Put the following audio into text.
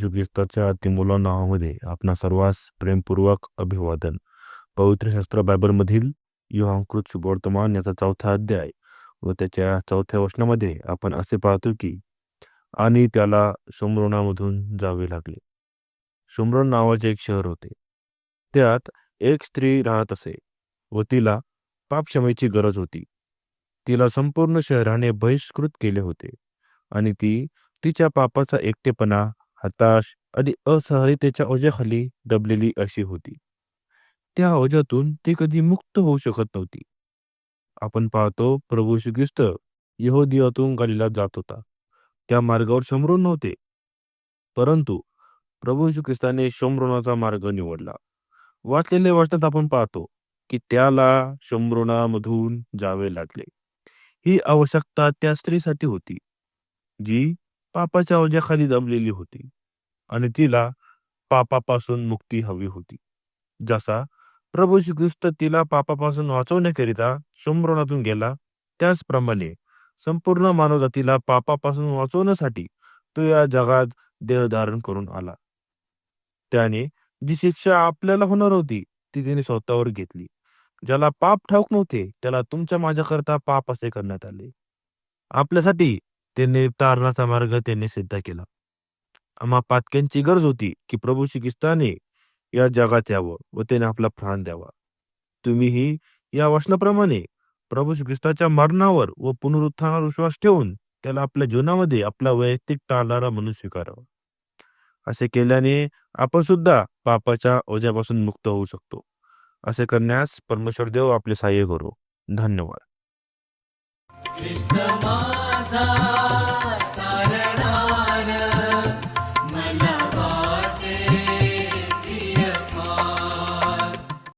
येशू ख्रिस्ताच्या नावामध्ये आपणा सर्वांस प्रेमपूर्वक अभिवादन. पवित्र शास्त्र बायबलमधील युहांकृत शुभवर्तमान याचा चौथा अध्याय व त्याच्या चौथ्या वचनामध्ये आपण असे पाहतो की आणि त्याला शुम्रोनामधून जावे लागले. शुम्रोन नावाचे एक शहर होते. त्यात एक स्त्री राहत असे व तिला पापक्षमेची गरज होती. तिला संपूर्ण शहराने बहिष्कृत केले होते आणि ती तिच्या पापाचा एकटेपणा हताश आणि असहायतेच्या ओझ्याखाली दबलेली अशी होती. त्या ओझ्यातून ती कधी मुक्त होऊ शकत नव्हती. आपण पाहतो प्रभू श्री यहोदियातून गालीला जात होता. त्या मार्गावर शंभरून नव्हते. परंतु प्रभू श्री ख्रिस्ताने शंभरोनाचा मार्ग निवडला. वाचलेल्या वाचण्यात आपण पाहतो की त्याला शंभरोनामधून जावे लागले. ही आवश्यकता त्या स्त्रीसाठी होती जी पापाच्या ओझ्याखाली दमलेली होती आणि तिला पापापासून मुक्ती हवी होती. जसा प्रभू श्री ख्रिस्त तिला पापापासून वाचवण्याकरिता शंभरोनातून गेला त्याचप्रमाणे संपूर्ण मानवजातीला पापापासून वाचवण्यासाठी तो या जगात देह धारण करून आला. त्याने जी शिक्षा आपल्याला होणार होती ती त्याने स्वतःवर घेतली. ज्याला पाप ठाऊक नव्हते त्याला तुमच्या माझ्याकरता पाप असे करण्यात आले. आपल्यासाठी त्यांनी तारणाचा मार्ग त्यांनी सिद्ध केला. आम्हा पातक्यांची गरज होती की प्रभू श्रीखिस्ताने या जगात यावं व त्याने आपला प्राण द्यावा. तुम्हीही या वचनाप्रमाणे प्रभू श्री ख्रिस्ताच्या मरणावर व पुनरुत्थानावर विश्वास ठेवून त्याला आपल्या जीवनामध्ये आपला वैयक्तिक तारणारा म्हणून स्वीकारावा. असे केल्याने आपण सुद्धा पापाच्या ओझ्यापासून मुक्त होऊ शकतो. असे करण्यास परमेश्वर देव आपले सहाय्य करू. धन्यवाद. माझा